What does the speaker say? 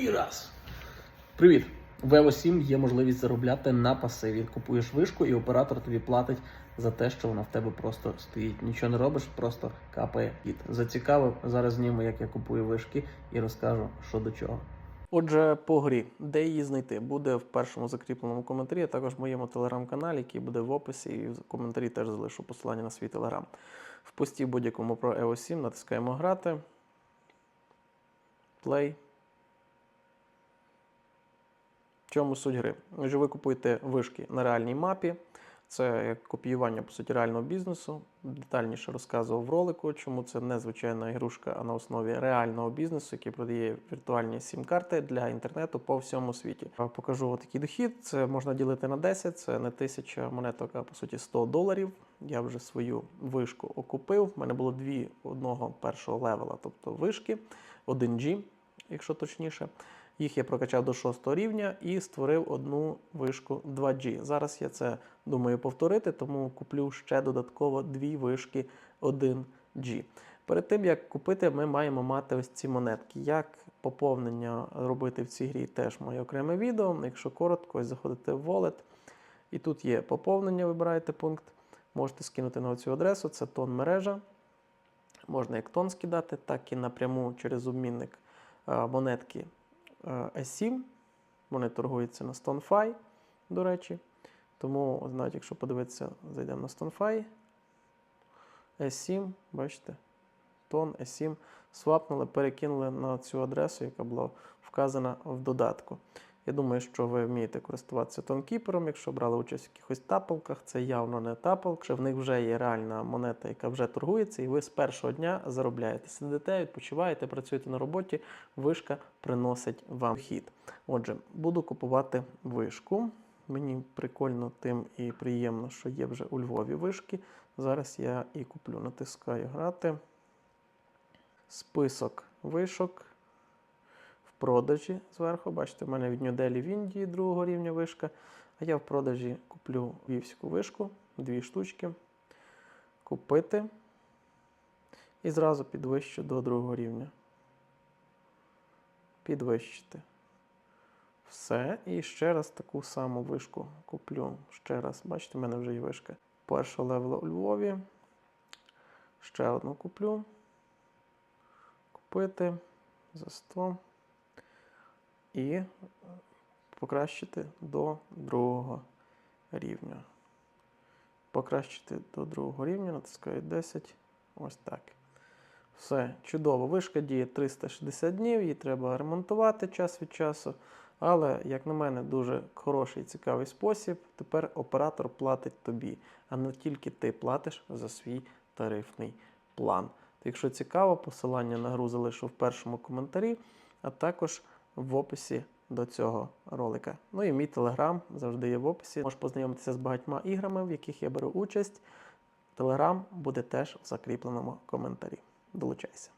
І раз. Привіт! В EVO 7 є можливість заробляти на пасиві. Купуєш вишку, і оператор тобі платить за те, що вона в тебе просто стоїть. Нічого не робиш, просто капає під. Зацікавив, зараз зніму, як я купую вишки, і розкажу, що до чого. Отже, по грі, де її знайти, буде в першому закріпленому коментарі, а також в моєму телеграм-каналі, який буде в описі, і в коментарі теж залишу посилання на свій телеграм. В пості будь-якому про EVO 7 натискаємо грати. Play. В чому суть гри? Отже, ви купуєте вишки на реальній мапі. Це копіювання по суті реального бізнесу. Детальніше розказував в ролику, чому це не звичайна ігрушка, а на основі реального бізнесу, який продає віртуальні сім-карти для інтернету по всьому світі. Покажу такий дохід. Це можна ділити на 10, це не тисяча монеток, а по суті 100 доларів. Я вже свою вишку окупив. У мене було дві одного першого левела, тобто вишки, 1G, якщо точніше. Їх я прокачав до 6 рівня і створив одну вишку 2G. Зараз я це думаю повторити, тому куплю ще додатково дві вишки 1G. Перед тим як купити, ми маємо мати ось ці монетки. Як поповнення робити в цій грі, теж моє окреме відео. Якщо коротко, заходите в Wallet. І тут є поповнення, вибираєте пункт. Можете скинути на цю адресу, це тон мережа. Можна як тон скидати, так і напряму через обмінник е, монетки S7. Вони торгуються на StoneFi, до речі. Тому, знаєте, якщо подивитися, зайдемо на StoneFi. S7, бачите, тон S7 свапнули, перекинули на цю адресу, яка була вказана в додатку. Я думаю, що ви вмієте користуватися тонкіпером, якщо брали участь в якихось тапалках, це явно не тапалк, що в них вже є реальна монета, яка вже торгується, і ви з першого дня заробляєте. Сидите, відпочиваєте, працюєте на роботі, вишка приносить вам хід. Отже, буду купувати вишку. Мені прикольно тим і приємно, що є вже у Львові вишки. Зараз я і куплю. Натискаю грати. Список вишок продажі зверху. Бачите, в мене від Нью-Делі в Індії другого рівня вишка. А я в продажі куплю вівську вишку, дві штучки. Купити. І зразу підвищу до другого рівня. Підвищити. Все. І ще раз таку саму вишку куплю. Ще раз. Бачите, в мене вже є вишка. Першого левела у Львові. Ще одну куплю. Купити за 100 і покращити до другого рівня. Покращити до другого рівня, натискаю 10. Ось так. Все, чудово. Вишка діє 360 днів, її треба ремонтувати час від часу. Але, як на мене, дуже хороший і цікавий спосіб. Тепер оператор платить тобі, а не тільки ти платиш за свій тарифний план. Якщо цікаво, посилання на гру залишу в першому коментарі, а також в описі до цього ролика. Ну і мій телеграм завжди є в описі. Можеш познайомитися з багатьма іграми, в яких я беру участь. Телеграм буде теж в закріпленому коментарі. Долучайся.